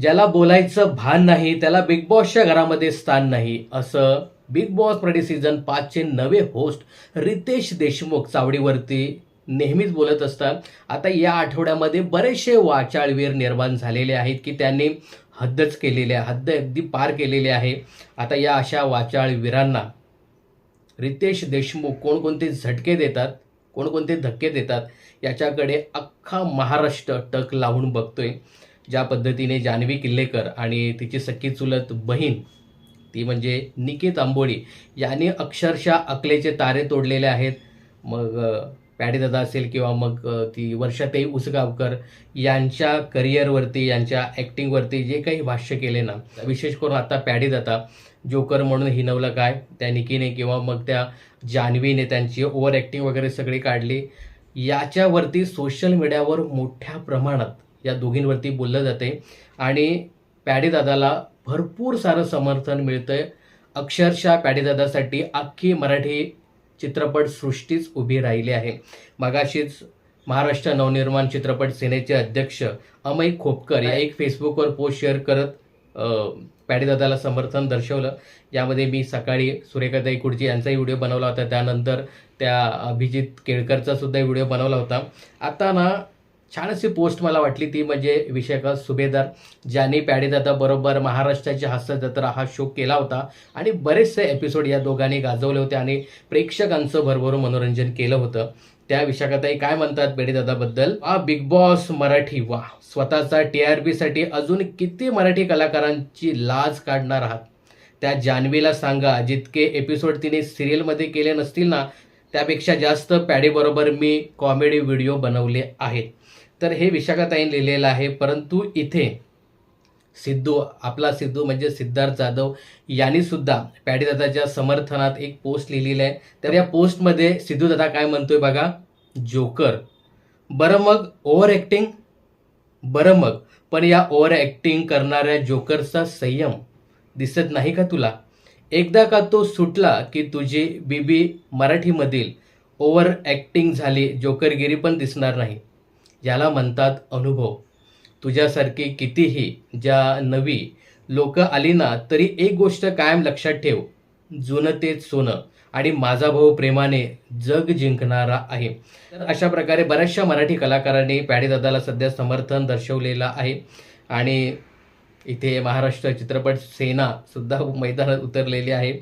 ज्याला बोलायचं भान नाही त्याला बिग बॉसच्या घरामध्ये स्थान नाही असं बिग बॉस प्रडी सीझन पाचचे नवे होस्ट रितेश देशमुख चावडीवरती नेहमीच बोलत असतात. आता या आठवड्यामध्ये बरेचसे वाचाळवीर निर्माण झालेले आहेत की त्यांनी हद्दच केलेली आहे हद्द अगदी पार केलेली आहे. आता या अशा वाचाळवीरांना रितेश देशमुख कोणकोणते झटके देतात कोणकोणते धक्के देतात याच्याकडे अख्खा महाराष्ट्र टक लावून बघतोय. ज्या पद्धतीने जान्हवी किल्लेकर आणि तिची सख्खी चुलत बहीण ती म्हणजे निकेत आंबोळी यांनी अक्षरशः अकलेचे तारे तोडलेले आहेत. मग पॅडीदादा असेल किंवा मग ती वर्षाताई उसगावकर यांच्या करिअरवरती यांच्या ॲक्टिंगवरती जे काही भाष्य केले ना विशेष करून आता पॅडीदादा जोकर म्हणून हिनवलं काय त्या निकीने किंवा मग त्या जान्हवीने त्यांची ओव्हर ॲक्टिंग वगैरे सगळी काढली. याच्यावरती सोशल मीडियावर मोठ्या प्रमाणात या दोघींवरती बोललं जाते. आणि पॅडीदादाला भरपूर सारं समर्थन मिळतंय. अक्षरशः पॅडीदादासाठी अख्खी मराठी चित्रपटसृष्टीच उभी राहिली आहे. मगाशीच महाराष्ट्र नवनिर्माण चित्रपट सेनेचे अध्यक्ष अमय खोपकर या एक फेसबुकवर पोस्ट शेअर करत अ, पॅडीदादाला समर्थन दर्शवलं. यामध्ये मी सकाळी सुरेखाताई कुडची यांचाही व्हिडिओ बनवला होता. त्यानंतर त्या अभिजित केळकरचा सुद्धा व्हिडिओ बनवला होता. आता ना छान अशी पोस्ट मला वाटली ती म्हणजे विषयक सुभेदार ज्यांनी पॅडीदादा बरोबर महाराष्ट्राची हास्य जत्रा हा शो केला होता आणि बरेचसे एपिसोड या दोघांनी गाजवले होते आणि प्रेक्षकांचं भरभरून मनोरंजन केलं होतं. त्या विशाखाताई काय म्हणतात बेडीदादाबद्दल हा बिग बॉस मराठी वा. स्वतःचा टी आरसाठी अजून किती मराठी कलाकारांची लाज काढणार आहात? त्या जान्हवीला सांगा जितके एपिसोड तिने सिरियलमध्ये केले नसतील ना त्यापेक्षा जास्त पॅडीबरोबर मी कॉमेडी व्हिडिओ बनवले आहेत. तर हे विशाखाताईने लिहिलेलं आहे. परंतु इथे सिद्धू आपला सिद्धू म्हणजे सिद्धार्थ जाधव यांनी सुद्धा पॅडीदादाच्या समर्थनात एक पोस्ट लिहिलेली आहे. तर या पोस्टमध्ये सिद्धू दादा काय म्हणतोय बघा? जोकर. बरं मग ओव्हर ॲक्टिंग बरं मग. पण या ओव्हर ॲक्टिंग करणाऱ्या जोकरचा संयम दिसत नाही का तुला? एकदा का तो सुटला की तुझी बीबी मराठीमधील ओव्हर ॲक्टिंग झाली जोकरगिरी पण दिसणार नाही. याला म्हणतात अनुभव. तुझ्यासारखी कितीही ज्या नवी लोक आली ना तरी एक गोष्ट कायम लक्षात ठेव. जुनं तेच सोनं आणि माझा भाऊ प्रेमाने जग जिंकणारा आहे. तर अशा प्रकारे बऱ्याचशा मराठी कलाकारांनी पॅडीदादाला सध्या समर्थन दर्शवलेलं आहे. आणि इथे महाराष्ट्र चित्रपट सेना सुद्धा मैदानात उतरलेली आहे.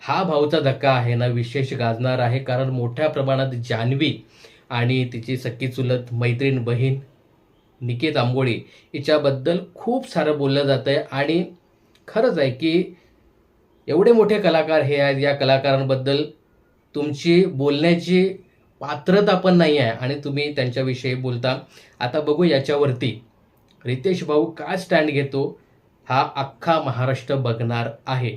हा भाऊचा धक्का आहे ना विशेष गाजणार आहे. कारण मोठ्या प्रमाणात जान्हवी आणि तिची सख्खी चुलत मैत्रीण बहीण निकेत आंबोळी हिच्याबद्दल खूप सारं बोललं जातं आहे आणि खरंच आहे की एवढे मोठे कलाकार हे आहेत. या कलाकारांबद्दल तुमची बोलण्याची पात्रता पण नाही आहे आणि तुम्ही त्यांच्याविषयी बोलता. आता बघू याच्यावरती. रितेश भाऊ काय स्टँड घेतो? हा अख्खा महाराष्ट्र बघणार आहे.